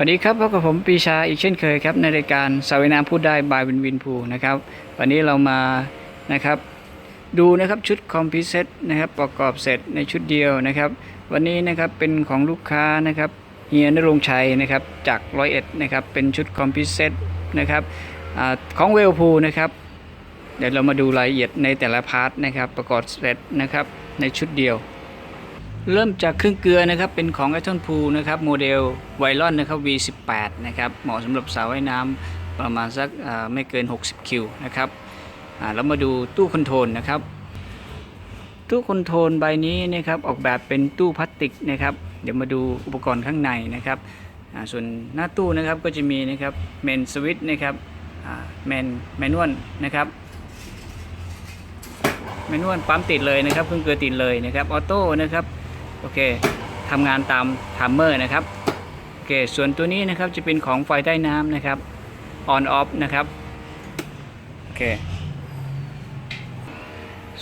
วัสดีครับพบกับผมปีชาอีกเช่นเคยครับในรายการสาวน้ำพูดได้บายวินวินพูนะครับ วันนี้เรามานะครับดูนะครับชุดคอมพิเซตนะครับประกอบเสร็จในชุดเดียวนะครับ วันนี้นะครับเป็นของลูกค้านะครับเฮียนรงค์ชัยนะครับจากร้อยเอ็ดนะครับเป็นชุดคอมพิเซตนะครับอของเวลพูนะครับเดี๋ยวเรามาดูรายละเอียดในแต่ละพาร์ทนะครับประกอบเสร็จนะครับในชุดเดียว เริ่มจากเครื่องเกลือนะครับเป็นของไอทอนพูนะครับโมเดลไวรอนนะครับ V18 นะครับเหมาะสำหรับสาวว่ายน้ำประมาณสักไม่เกิน 60 คิวนะครับแล้วมาดูตู้คอนโทรลนะครับ ตู้คอนโทรลใบนี้นะครับออกแบบเป็นตู้พลาสติกนะครับ เดี๋ยวมาดูอุปกรณ์ข้างในนะครับส่วนหน้าตู้นะครับก็จะมีนะครับเมนสวิตช์นะครับเมนแมนนวลนะครับแมนนวลปั๊มติดเลยนะครับเครื่องเกลือติดเลยนะครับออโต้นะครับ โอเคทำงานตามทัมเมอร์นะครับโอเคส่วนตัวนี้นะครับจะเป็นของไฟใต้น้ำนะครับ on off นะครับโอเค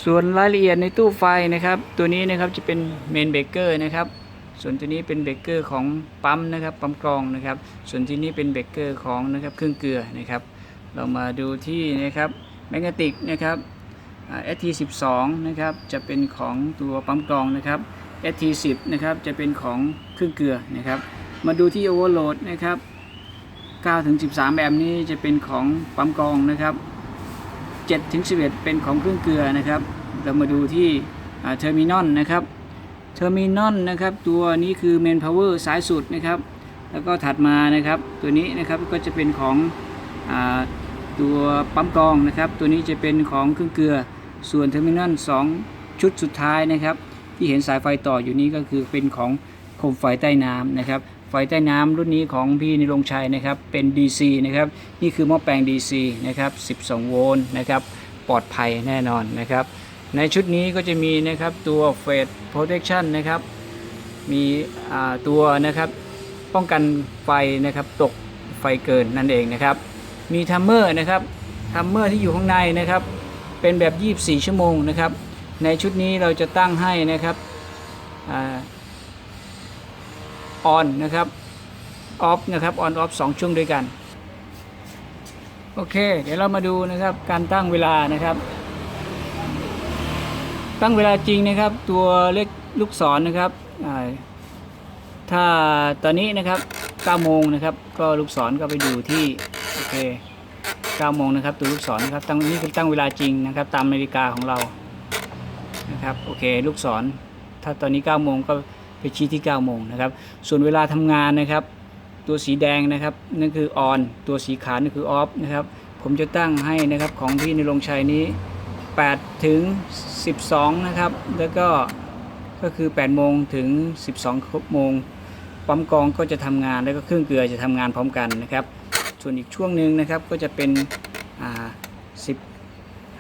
ส่วนรายละเอียดในตู้ไฟนะครับ ตัวนี้นะครับจะเป็นเมนเบเกอร์นะครับ ส่วนตัวนี้เป็นเบเกอร์ของปั๊มนะครับปั๊มกรองนะครับ ส่วนที่นี้เป็นเบเกอร์ของนะครับเครื่องเกลือนะครับ เรามาดูที่นะครับแมกเนติกนะครับอ่า ST12 นะครับจะเป็นของตัวปั๊มกรองนะครับ ST10 นะครับจะเป็นของเครื่องเกลือนะครับ มาดูที่ Overload นะครับ9ถึง13 แอมป์นี้จะเป็นของปั๊มกรองนะครับ7ถึง11 เป็นของเครื่องเกลือนะครับ เรามาดูที่เทอร์มินอลนะครับเทอร์มินอลนะครับตัวนี้คือ Main Power สายสุดนะครับ แล้วก็ถัดมานะครับตัวนี้นะครับก็จะเป็นของอตัวปั๊มกรองนะครับ ตัวนี้จะเป็นของเครื่องเกลือ ส่วนเทอร์มินอล2ชุดสุดท้ายนะครับ ที่เห็นสายไฟต่ออยู่นี้ก็คือเป็นของโคมไฟใต้น้ำนะครับไฟใต้น้ำรุ่นนี้ของพี่นิรงชัยนะครับเป็น DC นะครับนี่คือหม้อแปลง DC นะครับ 12 โวลต์นะครับปลอดภัยแน่นอนนะครับ ในชุดนี้ก็จะมีนะครับตัว Fade Protection นะครับมีตัวนะครับป้องกันไฟนะครับตกไฟเกินนั่นเองนะครับมีทัมเมอร์นะครับทัมเมอร์ที่อยู่ข้างในนะครับเป็นแบบ 24 ชั่วโมงนะครับ ในชุดนี้เราจะตั้งให้นะครับออนนะครับออฟนะครับออนออฟสองช่วงด้วยกัน โอเค เดี๋ยวเรามาดูนะครับการตั้งเวลานะครับ ตั้งเวลาจริงนะครับ ตัวเลขลูกศรนะครับถ้าตอนนี้นะครับ9โมงนะครับ ก็ลูกศรก็ไปดูที่โอเค9โมงนะครับตัวลูกศรนะครับตั้งนี่คือตั้งเวลาจริงนะครับ ตามนาฬิกาของเรา นะครับ โอเค ลูกศร ถ้าตอนนี้9โมงก็ไปชี้ที่9โมงนะครับ ส่วนเวลาทำงานนะครับ ตัวสีแดงนะครับ นั่นคือ on ตัวสีขาวนั่นคือ off นะครับ ผมจะตั้งให้นะครับของพี่ในรงชัยนี้8ถึง 12 นะครับ แล้วก็ ก็คือ8โมงถึง 12โมงปั๊มกองก็จะทำงาน แล้วก็เครื่องเกลือจะทำงานพร้อมกันนะครับ ส่วนอีกช่วงหนึ่งนะครับ ก็จะเป็น อ่า 10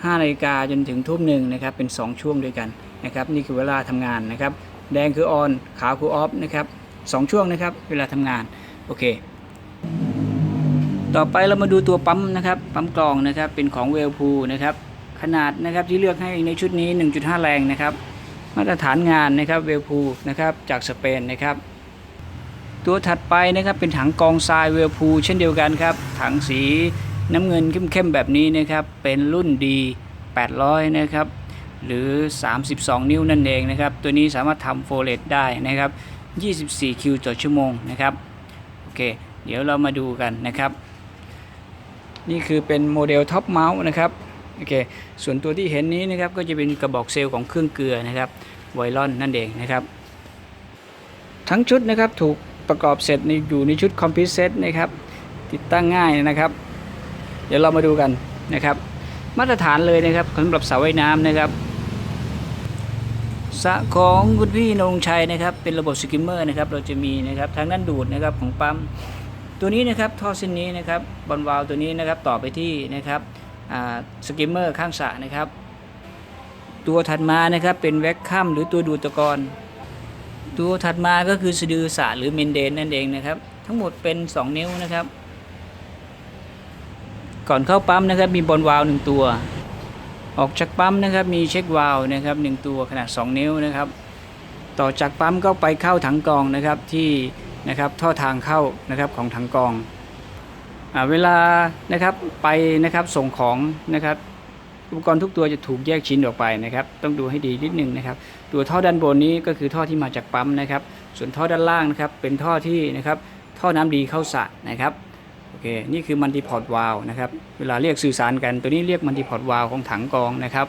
5นาฬิกาจนถึงทุ่มหนึ่งนะครับเป็น 2 ช่วงด้วยกันนะครับนี่คือเวลาทำงานนะครับแดงคือออนขาวคือออฟนะครับสองช่วงนะครับเวลาทำงานโอเค ต่อไปเรามาดูตัวปั๊มนะครับปั๊มกรองนะครับเป็นของเวลพูนะครับขนาดนะครับที่เลือกให้ในชุดนี้ 1.5 แรงนะครับมาตรฐานงานนะครับเวลพูนะครับจากสเปนนะครับตัวถัดไปนะครับเป็นถังกองทรายเวลพูเช่นเดียวกันครับถังสี น้ำเงินเข้มๆแบบนี้นะครับ เป็นรุ่นดี800 นะครับ หรือ 32 นิ้วนั่นเองนะครับ ตัวนี้สามารถทำโฟเลตได้นะครับ 24 คิวต่อชั่วโมงนะครับ โอเค เดี๋ยวเรามาดูกันนะครับ นี่คือเป็นโมเดลท็อปเมาส์นะครับ โอเค ส่วนตัวที่เห็นนี้นะครับ ก็จะเป็นกระบอกเซลล์ของเครื่องเกลือนะครับ ไวรอนนั่นเองนะครับ ทั้งชุดนะครับถูกประกอบเสร็จในอยู่ในชุดคอมพิวเซตนะครับ ติดตั้งง่ายนะครับ เดี๋ยวเรามาดูกันนะครับ มาตรฐานเลยนะครับสำหรับเสาว่ายน้ำนะครับสระของคุณพี่นงชัยนะครับ เป็นระบบสกิมเมอร์นะครับ เราจะมีนะครับทางด้านดูดนะครับของปั๊มตัวนี้นะครับท่อเส้นนี้นะครับบอลวาล์วตัวนี้นะครับต่อไปที่นะครับสกิมเมอร์ข้างสระนะครับ ตัวถัดมานะครับเป็นแว็กคัมหรือตัวดูดตะกอนตัวถัดมาก็คือสะดือสระหรือเมนเดนนั่นเองนะครับ ทั้งหมดเป็น 2 นิ้วนะครับ ก่อนเข้าปั๊มนะครับมีบอลวาล์วหนึ่งตัว ออกจากปั๊มนะครับมีเช็ควาล์วนะครับหนึ่งตัวขนาด 2 นิ้วนะครับ ต่อจากปั๊มก็ไปเข้าถังกองนะครับที่นะครับท่อทางเข้านะครับของถังกองอเวลานะครับไปนะครับส่งของนะครับอุปกรณ์ทุกตัวจะถูกแยกชิ้นออกไปนะครับ ต้องดูให้ดีนิดนึงนะครับ ตัวท่อด้านบนนี้ก็คือท่อที่มาจากปั๊มนะครับ ส่วนท่อด้านล่างนะครับเป็นท่อที่นะครับท่อน้ำดีเข้าสระนะครับ โอเคนี่คือมันติพอร์ตวาลนะครับเวลาเรียกสื่อสารกัน ตัวนี้เรียกมันติพอร์ตวาลของถังกองนะครับ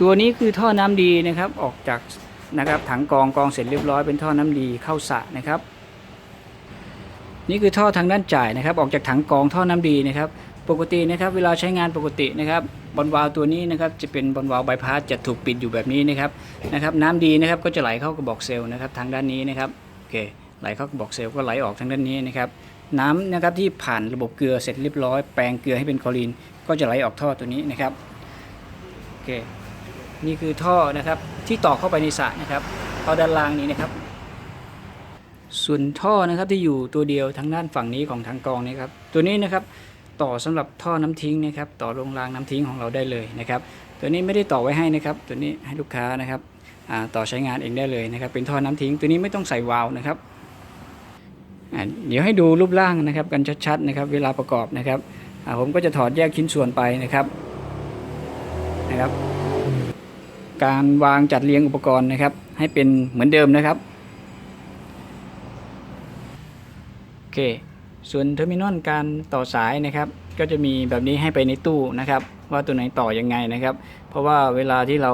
ตัวนี้คือท่อน้ำดีนะครับออกจากนะครับถังกองกองเสร็จเรียบร้อยเป็นท่อน้ำดีเข้าสระนะครับนี่คือท่อทางด้านจ่ายนะครับ ออกจากถังกองท่อน้ำดีนะครับ ปกตินะครับ เวลาใช้งานปกตินะครับบอลวาล์ตัวนี้นะครับจะเป็นบอลวาล์วใบพัดจะถูกปิดอยู่แบบนี้นะครับนะครับ น้ำดีนะครับก็จะไหลเข้ากระบอกเซลล์นะครับทางด้านนี้นะครับโอเคไหลเข้ากระบอกเซลล์ก็ไหลออกทางด้านนี้นะครับ น้ำนะครับที่ผ่านระบบเกลือเสร็จเรียบร้อยแปลงเกลือให้เป็นคลอรีน ก็จะไหลออกท่อตัวนี้นะครับโอเคนี่คือท่อนะครับที่ต่อเข้าไปในสระนะครับท่อด้านล่างนี้นะครับ ส่วนท่อนะครับที่อยู่ตัวเดียวทางด้านฝั่งนี้ของทางกองนี้ครับตัวนี้นะครับต่อสำหรับท่อน้ำทิ้งนะครับ ต่อลงรางน้ำทิ้งของเราได้เลยนะครับ ตัวนี้ไม่ได้ต่อไว้ให้นะครับ ตัวนี้ให้ลูกค้านะครับต่อใช้งานเองได้เลยนะครับ เป็นท่อน้ำทิ้ง ตัวนี้ไม่ต้องใส่วาล์วนะครับ เดี๋ยวให้ดูรูปร่างนะครับกันชัดๆนะครับ เวลาประกอบนะครับผมก็จะถอดแยกชิ้นส่วนไปนะครับนะครับ การวางจัดเรียงอุปกรณ์นะครับ ให้เป็นเหมือนเดิมนะครับโอเคส่วนเทอร์มินอลการต่อสายนะครับ ก็จะมีแบบนี้ให้ไปในตู้นะครับ ว่าตัวไหนต่อยังไงนะครับ เพราะว่าเวลาที่เรา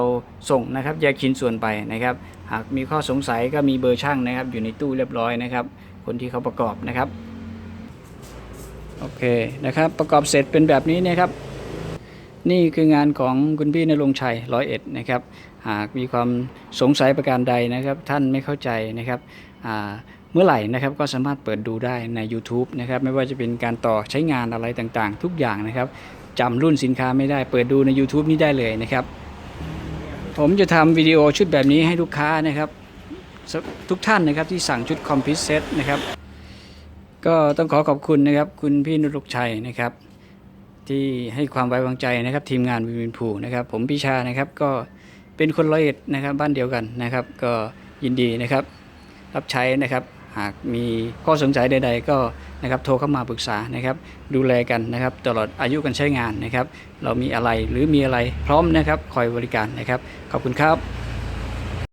ส่งนะครับแยกชิ้นส่วนไปนะครับ หากมีข้อสงสัยก็มีเบอร์ช่างนะครับ อยู่ในตู้เรียบร้อยนะครับ คนที่เขาประกอบนะครับโอเคนะครับประกอบเสร็จเป็นแบบนี้นะครับ นี่คืองานของคุณพี่นรงชัยร้อยเอ็ดนะครับหากมีความสงสัยประการใดนะครับ ท่านไม่เข้าใจนะครับเมื่อไหร่นะครับก็สามารถเปิดดูได้ใน YouTube นะครับไม่ว่าจะเป็นการต่อใช้งานอะไรต่างๆ ทุกอย่างนะครับจำรุ่นสินค้าไม่ได้เปิดดูใน YouTube นี้ได้เลยนะครับ ผมจะทำวิดีโอชุดแบบนี้ให้ลูกค้านะครับ ทุกท่านนะครับที่สั่งชุดคอมพิวเซตนะครับ ก็ต้องขอขอบคุณนะครับ คุณพี่นุรุกชัยนะครับ ที่ให้ความไว้วางใจนะครับ ทีมงานวินวินพูนะครับ ผมพิชานะครับก็เป็นคนร้อยเอ็ดนะครับบ้านเดียวกันนะครับ ก็ยินดีนะครับ รับใช้นะครับหากมีข้อสงสัยใด ๆ ก็นะครับโทรเข้ามาปรึกษานะครับ ดูแลกันนะครับ ตลอดอายุการใช้งานนะครับ เรามีอะไรหรือมีอะไรพร้อมนะครับ คอยบริการนะครับ ขอบคุณครับ